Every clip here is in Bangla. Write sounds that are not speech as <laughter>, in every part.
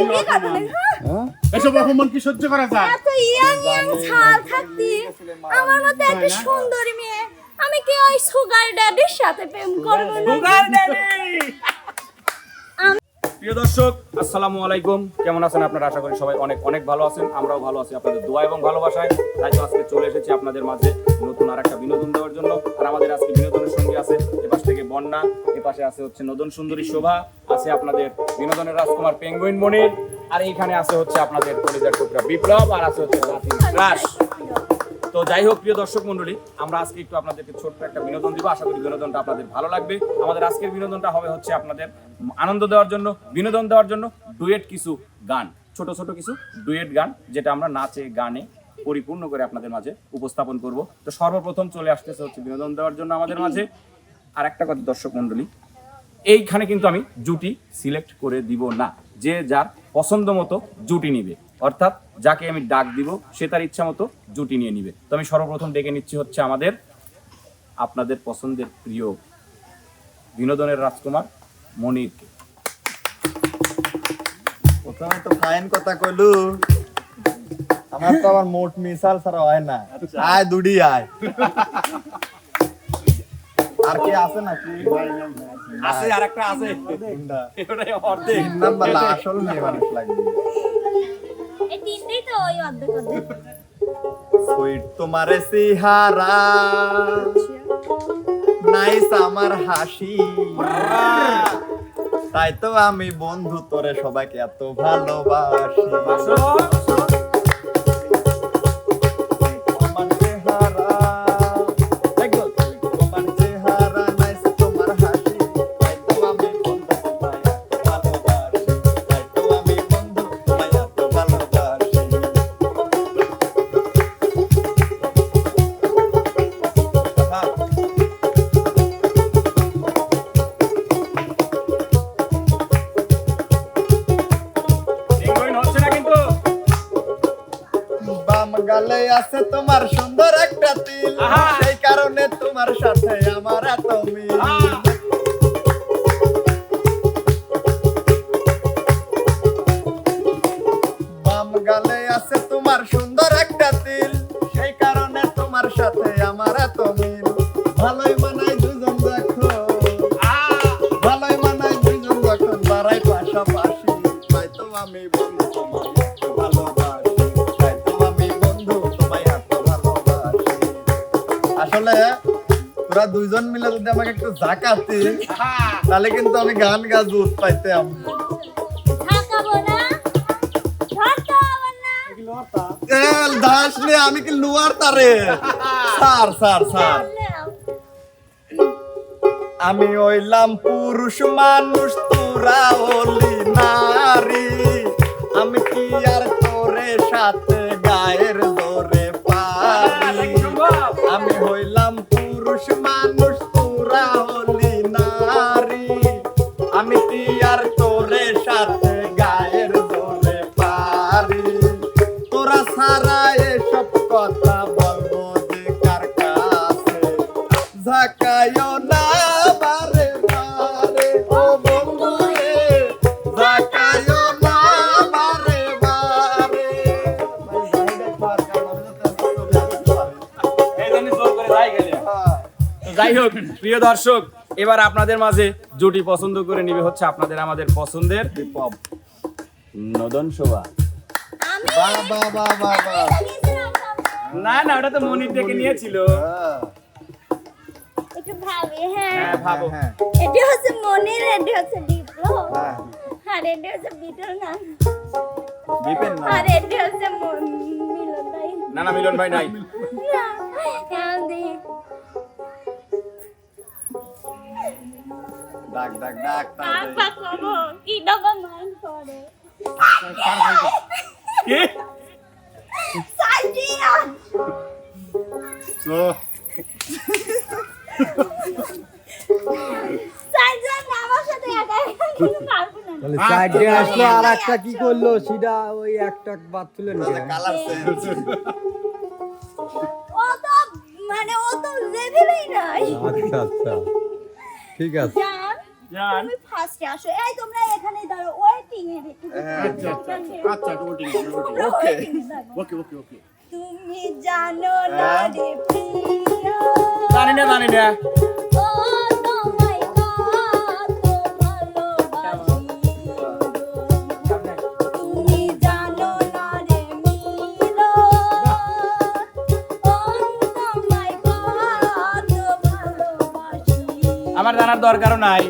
হ্যাঁ এসব অপমান কি সহ্য করা যায়? এত ইয়াং ইয়াং ছাল থাকতি। আমার মতো একটা সুন্দরী মেয়ে। আমি কি ওই সুগার ড্যাডির সাথে প্রেম করব না প্রিয় দর্শক, আসসালামু আলাইকুম। কেমন আছেন আপনারা? আশা করি সবাই অনেক অনেক ভালো আছেন। আমরাও ভালো আছি আপনাদের দোয়া এবং ভালোবাসায়। তাই তো আজকে চলে এসেছি আপনাদের মাঝে নতুন আর একটা বিনোদন দেওয়ার জন্য। আর আমাদের আজকে বিনোদনের সঙ্গে আছে এপাশ থেকে বন্যা, এপাশে আছে হচ্ছে নতুন সুন্দরী শোভা, আছে আপনাদের বিনোদনের রাজকুমার পেঙ্গুইন মনির, আর এইখানে আছে হচ্ছে আপনাদের কলিজার টুকরা বিপ্লব, আর আছে হচ্ছে ক্রাশ। তো যাই হোক, প্রিয় দর্শক মন্ডলী আমরা আজকে একটু আপনাদেরকে ছোট্ট একটা বিনোদন দিব। আশা করি বিনোদনটা আপনাদের ভালো লাগবে। আমাদের আজকের বিনোদনটা হবে হচ্ছে আপনাদের আনন্দ দেওয়ার জন্য, বিনোদন দেওয়ার জন্য ডুয়েট কিছু গান, ছোট ছোট কিছু ডুয়েট গান, যেটা আমরা নাচে, গানে পরিপূর্ণ করে আপনাদের মাঝে উপস্থাপন করব। তো সর্বপ্রথম চলে আসতেছে হচ্ছে বিনোদন দেওয়ার জন্য আমাদের মাঝে। আর একটা কথা, দর্শক মন্ডলী এইখানে কিন্তু আমি জুটি সিলেক্ট করে দিব না। যে যার পছন্দ মতো জুটি নিবে। অর্থাৎ যাকে আমি ডাক দিব সে তার ইচ্ছা মতো জুটি নিয়ে নিবে। তো আমি সর্বপ্রথম ডেকে নিচ্ছি হচ্ছে আমাদের আপনাদের পছন্দের প্রিয় বিনোদনের রাজকুমার মনিরকে প্রথমে তো ফাইন কথা কইলু। আমার তো আবার মোট মিসাল ছাড়া হয় না। আয় দুডি আয়। আর কি আছে নাকি? আছে আর একটা আছে? এটাই অর্ধেক। নাম্বার আসল মেয়ে মানুষ লাগবে। এই তিনটেই সুইট তোমারে সিহারা নাইস আমার হাসি তাই তো আমি বন্ধু তোরে সবাইকে এত ভালোবাসি গালে আছে তোমার সুন্দর একটা তিল। সেই কারণে তোমার সাথে আমার এত মিল। তোরা দুইজন মিলে যদি আমাকে একটু জাকাতি! তাহলে কিন্তু আমি গান গাছ পাইতাম দাস নে? আমি কি লুয়ার তারে? স্যার স্যার স্যার আমি হইলাম পুরুষ মানুষ তোরা হলি নারী। আমি কি আর তোরে সাথে যাই হোক প্রিয় দর্শক এবার আপনাদের মাঝে জুটি পছন্দ করে নিবে হচ্ছে আপনাদের আমাদের পছন্দের বিপ্লব নদন শোভা। না না ওটা তো মনির থেকে নিয়েছিল। হ্যাঁ, একটু ভাবি হ্যাঁ। হ্যাঁ ভাবো। হ্যাঁ হচ্ছে মনির এটি হচ্ছে বিপ্লব। হ্যাঁ। আর এটি হচ্ছে বিটল না। বিপেন না। আর এটি হচ্ছে মিলন ভাই। না না মিলন ভাই নাই। ডাক ডাক ডাক কাক পাক কি ডবা মান করে? কি? সাইডিয়া তো সাইডিয়া আমার সাথে একা একা কিন্তু পারব না। তাহলে সাইডে আসলো আর একটা কি করল? সেটা ওই একটা বাদ তুলে নিয়ে কালার ও তো মানে ও তো লেভেলই নাই। আচ্ছা আচ্ছা। ঠিক আছে। তুমি ফার্স্টে আসো। এই তোমরা এখানেই দাঁড়াও। ওয়েট এ। হ্যাঁ, আচ্ছা আচ্ছা আচ্ছা ওকে। ওকে ওকে ওকে তুমি জানো না হ্যাঁ। রে প্রিয়। জানি না জানি না। ও তোমায় কত ভালোবাসি। তুমি জানো না রে মিলো। ও তোমায় কত ভালোবাসি। আমার জানার দরকারও নাই।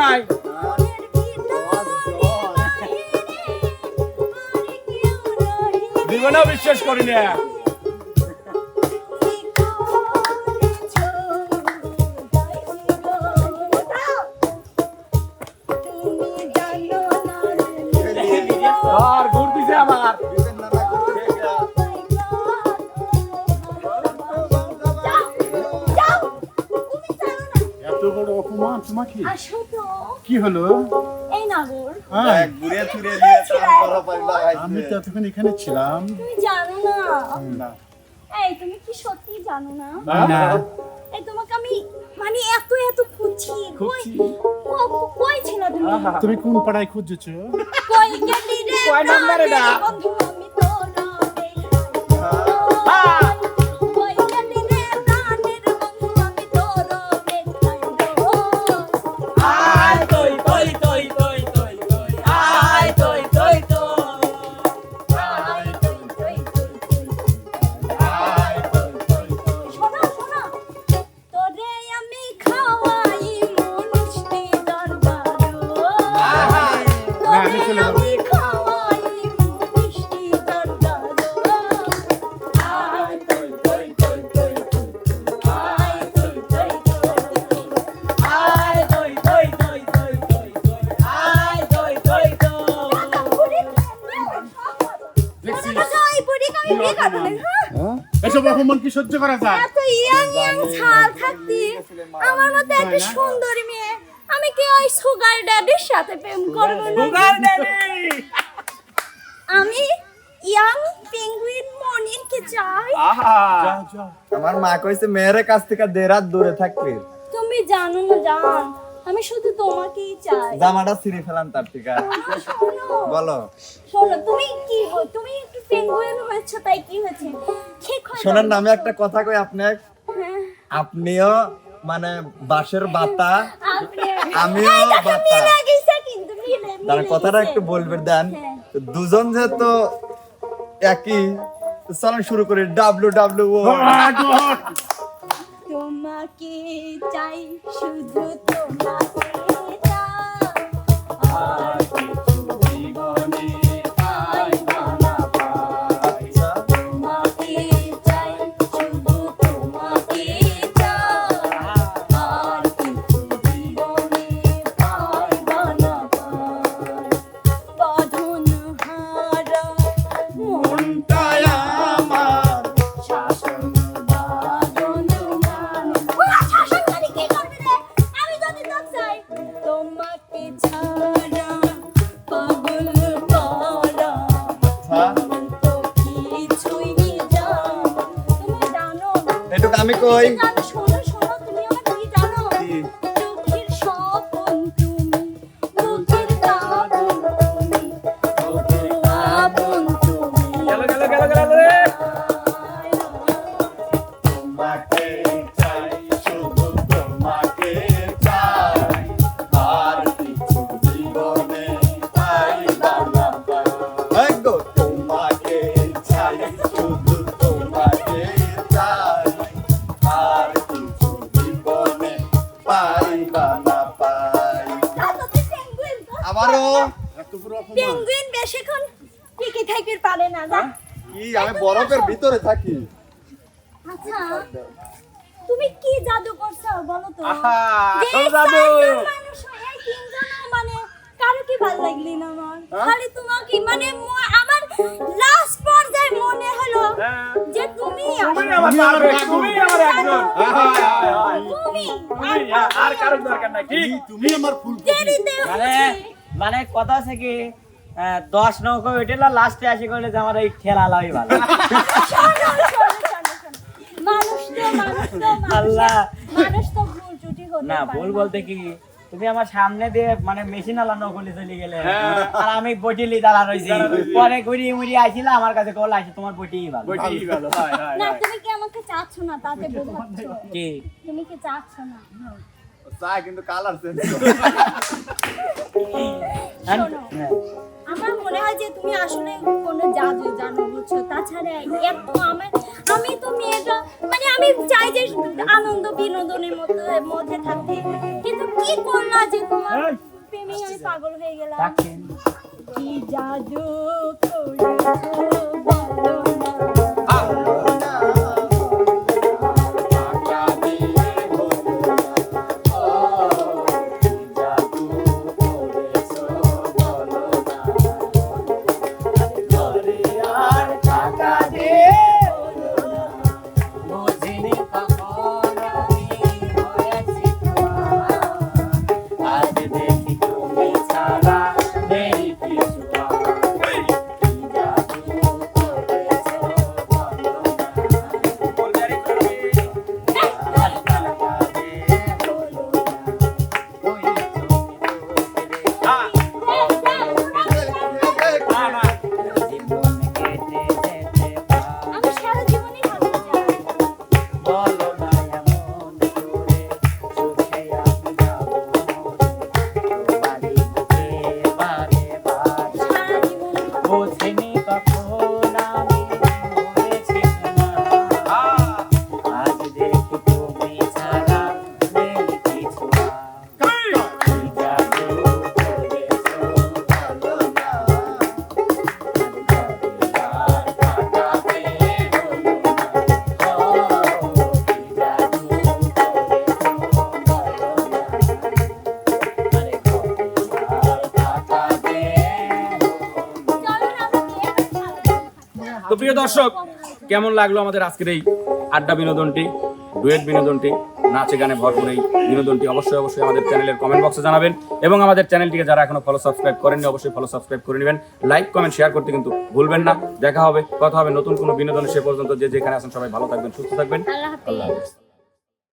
নাই জীবনেও বিশ্বাস করি না। তোমাকে আসো তো কি হলো? এই নাগর। হ্যাঁ। এক ঘুরে ফিরে দিয়ে তারপর পাই আমি তো এতক্ষণ এখানে ছিলাম। তুমি জানো না। না। এই তুমি কি সত্যি জানো না? না। এই তোমাকে আমি মানে এত এত খুঁজছি। কই কই ছিল তুমি? তুমি কোন পাড়ায় খুঁজছো? কই গেলি রে কয় নম্বরে না অপমান কি সহ্য করা যায়? এত ইয়াং ইয়াং ছাল থাকতি আমার মতো একটা সুন্দরী মেয়ে আমি কি ওই সুগার ড্যাডির সাথে প্রেম করব না সুগার ড্যাডি! আমি ইয়াং পেঙ্গুইন মনিরকে চাই? আহা! যাও যাও আমার মা কইছে মেয়ের কাছ থেকে দেরাত দূরে থাকবে। তুমি জানো না জান। আমি শুধু তোমাকেই চাই। জামাটা ছিঁড়ে ফেলাম তার থেকে। শোনো। বলো। শোনো তুমি কি হো- তুমি একটু পেঙ্গুইন হয়েছো তাই কি হয়েছে? ঠিক হয়ে শোনেন না যাবে। আমি একটা কথা কই আপনি। হ্যাঁ, আপনিও মানে বাঁশের বাতা আমিও বাতা। মিলে কিন্তু মিলে তার কথাটা একটু বলবেন দেন। হ্যাঁ। তো দুজন যেহেতু একই তো চলেন শুরু করি। W W hot. তোমাকে চাই শুধু তোমাকে চাই। পেঙ্গুইন বেশিক্ষণ টিকে থাকতে পারে না যা। কি আমি বরফের ভিতরে থাকি? আচ্ছা তুমি কি জাদু করছ বলো তো? আহা, জাদু। চারজন মানুষ হয়ে তিনজন মানে কারও কি ভালো লাগলি না আমার? খালি তোমাকে মানে আমার লাস্ট পর্যায়ে মনে হলো হ্যাঁ। যে তুমি তুমি আমার তুমি আমার একজন। তুমি আর কারোর দরকার নাই তুমি আমার ফুল দেরিতে মানে। মানে কথা আছে কি আহ, দশ নৌকো উঠেলা লাস্টে আসি করলে যে আমার এই ঠেলা লাই ভালো। শোনো, শোনো, শোনো, শোনো। মানুষ তো মানুষ তো। মানুষ আল্লাহ। মানুষ তো ভুল ত্রুটি হতে না ভুল বলতে কি তুমি আমার সামনে দিয়ে মানে মেশিন আলা নকলি চলে গেলে আর আমি বটিলি দাঁড়া রয়েছি পরে ঘুরিয়ে মুড়িয়ে আইছিল আমার কাছে কল আসে তোমার বটিই ভালো। হয় হয় না তুমি কি আমাকে চাচ্ছ না? তাতে বোঝাচ্ছ। কি? তুমি কি চাচ্ছ না? চা কিন্তু কালার চেঞ্জ <laughs> আমার মনে হয় যে তুমি আসলে কোনো জাদু জানো বুঝছ? তাছাড়া এত আমার আমি তো মেয়েটা মানে আমি চাই যে আনন্দ বিনোদনের মধ্যে মধ্যে থাকতে। কিন্তু কি করলা যে তোমার প্রেমে আমি পাগল হয়ে গেলাম? কি জাদু করেছ বলো? তো প্রিয় দর্শক কেমন লাগল আমাদের আজকের এই আড্ডা বিনোদনটি ডুয়েট বিনোদনটি? নাচে গানে ভরপুর এই বিনোদনটি অবশ্যই অবশ্যই আমাদের চ্যানেলের কমেন্ট বক্সে জানাবেন এবং আমাদের চ্যানেলটিকে যারা এখনও ফলো সাবস্ক্রাইব করেননি অবশ্যই ফলো সাবস্ক্রাইব করে নেবেন। লাইক কমেন্ট শেয়ার করতে কিন্তু ভুলবেন না। দেখা হবে কথা হবে নতুন কোনো বিনোদন সে পর্যন্ত যে যেখানে আছেন সবাই ভালো থাকবেন সুস্থ থাকবেন। আল্লাহ হাফেজ। আল্লাহ হাফেজ।